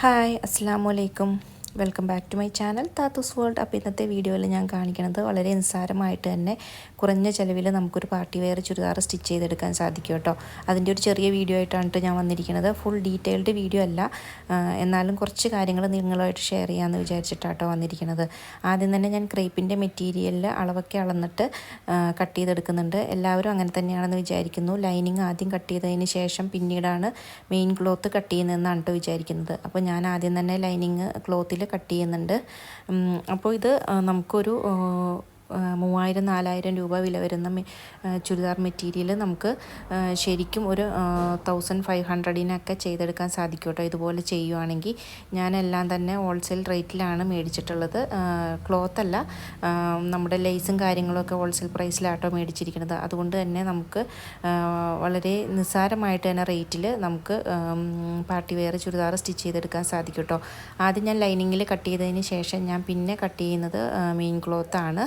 Hi അസ്സാം വലൈക്കും Welcome back to my channel Thathoos world അപ്പോൾ ഇന്നത്തെ വീഡിയോയിൽ ഞാൻ കാണിക്കുന്നത് വളരെ നിസ്സാരമായിട്ട് തന്നെ കുറഞ്ഞ ചിലവിൽ നമുക്കൊരു പാർട്ടി വെയർ ചുരിദാർ സ്റ്റിച്ച് ചെയ്തെടുക്കാൻ സാധിക്കും കേട്ടോ. അതിന്റെ ഒരു ചെറിയ വീഡിയോ ആയിട്ടാണ് ഞാൻ വന്നിരിക്കുന്നത്. ഫുൾ ഡീറ്റെയിൽഡ് വീഡിയോ അല്ല. എന്നാലും കുറച്ച് കാര്യങ്ങൾ നിങ്ങളുമായിട്ട് ഷെയർ ചെയ്യാമെന്ന് വിചാരിച്ചിട്ടാട്ടോ വന്നിരിക്കുന്നത്. ആദ്യം തന്നെ ഞാൻ ക്രേപ്പിന്റെ മെറ്റീരിയലിൽ അളവൊക്കെ അളന്നിട്ട് കട്ട് ചെയ്തെടുക്കുന്നുണ്ട്. എല്ലാവരും അങ്ങനെ തന്നെയാണെന്ന് വിചാരിക്കുന്നു. ലൈനിങ് ആദ്യം കട്ട് ചെയ്തതിന് ശേഷം പിന്നീടാണ് മെയിൻ ക്ലോത്ത് കട്ട് ചെയ്യുന്നതെന്നാണ് വിചാരിക്കുന്നത്. അപ്പോൾ ഞാൻ ആദ്യം തന്നെ ലൈനിങ് ക്ലോത്തിൽ കട്ട് ചെയ്യുന്നുണ്ട്. അപ്പോൾ ഇത് നമുക്കൊരു മൂവായിരം നാലായിരം രൂപ വില വരുന്ന ചുരിദാർ മെറ്റീരിയൽ നമുക്ക് ശരിക്കും ഒരു തൗസൻഡ് ഫൈവ് ഹൺഡ്രഡിനൊക്കെ ചെയ്തെടുക്കാൻ സാധിക്കും കേട്ടോ ഇതുപോലെ ചെയ്യുവാണെങ്കിൽ ഞാനെല്ലാം തന്നെ ഹോൾസെയിൽ റേറ്റിലാണ് മേടിച്ചിട്ടുള്ളത്. ക്ലോത്ത് അല്ല നമ്മുടെ ലേസും കാര്യങ്ങളൊക്കെ ഹോൾസെയിൽ പ്രൈസിലാട്ടോ മേടിച്ചിരിക്കുന്നത്. അതുകൊണ്ട് തന്നെ നമുക്ക് വളരെ നിസ്സാരമായിട്ട് തന്നെ റേറ്റിൽ നമുക്ക് പാർട്ടി വെയർ ചുരിദാർ സ്റ്റിച്ച് ചെയ്തെടുക്കാൻ സാധിക്കും കേട്ടോ ആദ്യം ഞാൻ ലൈനിങ്ങിൽ കട്ട് ചെയ്തതിന് ശേഷം ഞാൻ പിന്നെ കട്ട് ചെയ്യുന്നത് മെയിൻ ക്ലോത്താണ്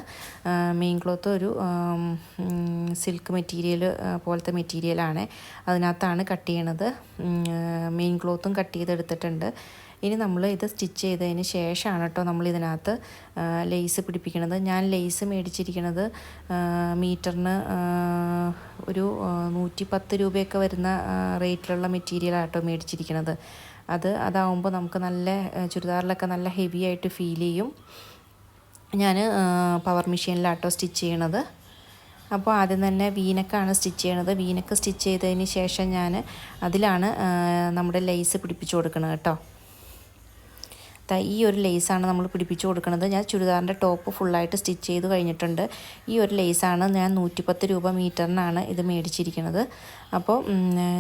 മെയിൻ ക്ലോത്ത് ഒരു സിൽക്ക് മെറ്റീരിയൽ പോലത്തെ മെറ്റീരിയലാണ് അതിനകത്താണ് കട്ട് ചെയ്യണത്. മെയിൻ ക്ലോത്തും കട്ട് ചെയ്തെടുത്തിട്ടുണ്ട്. ഇനി നമ്മൾ ഇത് സ്റ്റിച്ച് ചെയ്തതിന് ശേഷമാണ് കേട്ടോ നമ്മൾ ഇതിനകത്ത് ലേസ് പിടിപ്പിക്കുന്നത് ഞാൻ ലേസ് മേടിച്ചിരിക്കുന്നത് മീറ്ററിന് ഒരു നൂറ്റി പത്ത് രൂപയൊക്കെ വരുന്ന റേറ്റിലുള്ള മെറ്റീരിയലാണ് കേട്ടോ മേടിച്ചിരിക്കുന്നത് അത് അതാവുമ്പോൾ നമുക്ക് നല്ല ചുരിദാറിലൊക്കെ നല്ല ഹെവി ആയിട്ട് ഫീൽ ചെയ്യും. ഞാൻ പവർ മെഷീനിലാട്ടോ സ്റ്റിച്ച് ചെയ്യണത്. അപ്പോൾ ആദ്യം തന്നെ വീനക്കാണ് സ്റ്റിച്ച് ചെയ്യണത്. വീനക്ക് സ്റ്റിച്ച് ചെയ്തതിന് ശേഷം ഞാൻ അതിലാണ് നമ്മുടെ ലെയ്സ് പിടിപ്പിച്ച് കൊടുക്കുന്നത് കേട്ടോ. ഈ ഒരു ലേസാണ് നമ്മൾ പിടിപ്പിച്ച് കൊടുക്കുന്നത്. ഞാൻ ചുരിദാറിന്റെ ടോപ്പ് ഫുള്ളായിട്ട് സ്റ്റിച്ച് ചെയ്ത് കഴിഞ്ഞിട്ടുണ്ട്. ഈ ഒരു ലേസാണ് ഞാൻ നൂറ്റിപ്പത്ത് രൂപ മീറ്ററിനാണ് ഇത് മേടിച്ചിരിക്കുന്നത്. അപ്പോൾ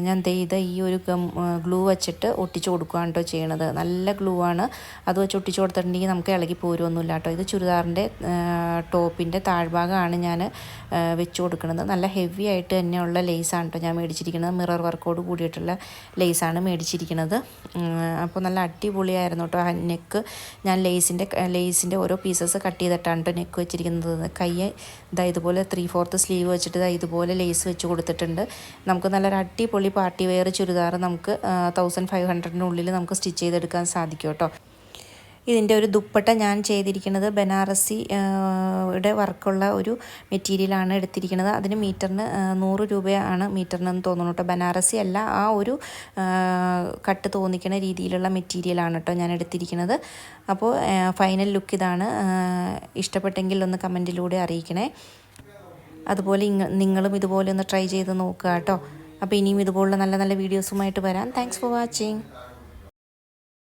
ഞാൻ ഇത് ഈ ഒരു ഗം ഗ്ലൂ വെച്ചിട്ട് ഒട്ടിച്ച് കൊടുക്കുകയാണ് കേട്ടോ ചെയ്യണത്. നല്ല ഗ്ലൂ ആണ്. അത് വെച്ച് ഒട്ടിച്ച് കൊടുത്തിട്ടുണ്ടെങ്കിൽ നമുക്ക് ഇളകി പോരുമൊന്നുമില്ല കേട്ടോ. ഇത് ചുരിദാറിന്റെ ടോപ്പിന്റെ താഴ്ഭാഗമാണ് ഞാൻ വെച്ച് കൊടുക്കുന്നത്. നല്ല ഹെവി ആയിട്ട് തന്നെയുള്ള ലേസാണ് കേട്ടോ ഞാൻ മേടിച്ചിരിക്കുന്നത്. മിറർ വർക്കോട് കൂടിയിട്ടുള്ള ലേസാണ് മേടിച്ചിരിക്കുന്നത്. അപ്പോൾ നല്ല അടിപൊളിയായിരുന്നു കേട്ടോ നെക്ക് ഞാൻ ലേസിന്റെ ലേസിന്റെ ഓരോ പീസസ് കട്ട് ചെയ്തിട്ടാണ് കേട്ടോ നെക്ക് വെച്ചിരിക്കുന്നത്. കൈ ഇതാ ഇതുപോലെ ത്രീ ഫോർത്ത് സ്ലീവ് വെച്ചിട്ട് ഇതാ ഇതുപോലെ ലേസ് വെച്ച് കൊടുത്തിട്ടുണ്ട്. നമുക്ക് നല്ലൊരു അടിപൊളി പാർട്ടി വെയർ ചുരിദാർ നമുക്ക് തൗസൻഡ് ഫൈവ് ഹൺഡ്രഡിനുള്ളിൽ നമുക്ക് സ്റ്റിച്ച് ചെയ്തെടുക്കാൻ സാധിക്കും കേട്ടോ ഇതിന്റെ ഒരു ദുപ്പട്ട ഞാൻ ചെയ്തിരിക്കുന്നത് ബനാറസി യുടെ വർക്കുള്ള ഒരു മെറ്റീരിയലാണ് എടുത്തിരിക്കുന്നത്. അതിന് മീറ്ററിന് നൂറ് രൂപയാണ് മീറ്ററിനെന്ന് തോന്നുന്നു കേട്ടോ. ബനാറസി അല്ല ആ ഒരു കട്ട് തോന്നിക്കുന്ന രീതിയിലുള്ള മെറ്റീരിയലാണ് കേട്ടോ ഞാൻ എടുത്തിരിക്കുന്നത്. അപ്പോൾ ഫൈനൽ ലുക്ക് ഇതാണ്. ഇഷ്ടപ്പെട്ടെങ്കിൽ ഒന്ന് കമന്റിലൂടെ അറിയിക്കണേ. അതുപോലെ ഇങ്ങ നിങ്ങളും ഇതുപോലെ ഒന്ന് ട്രൈ ചെയ്ത് നോക്കുക കേട്ടോ. അപ്പോൾ ഇനിയും ഇതുപോലുള്ള നല്ല നല്ല വീഡിയോസുമായിട്ട് വരാം. Thanks for watching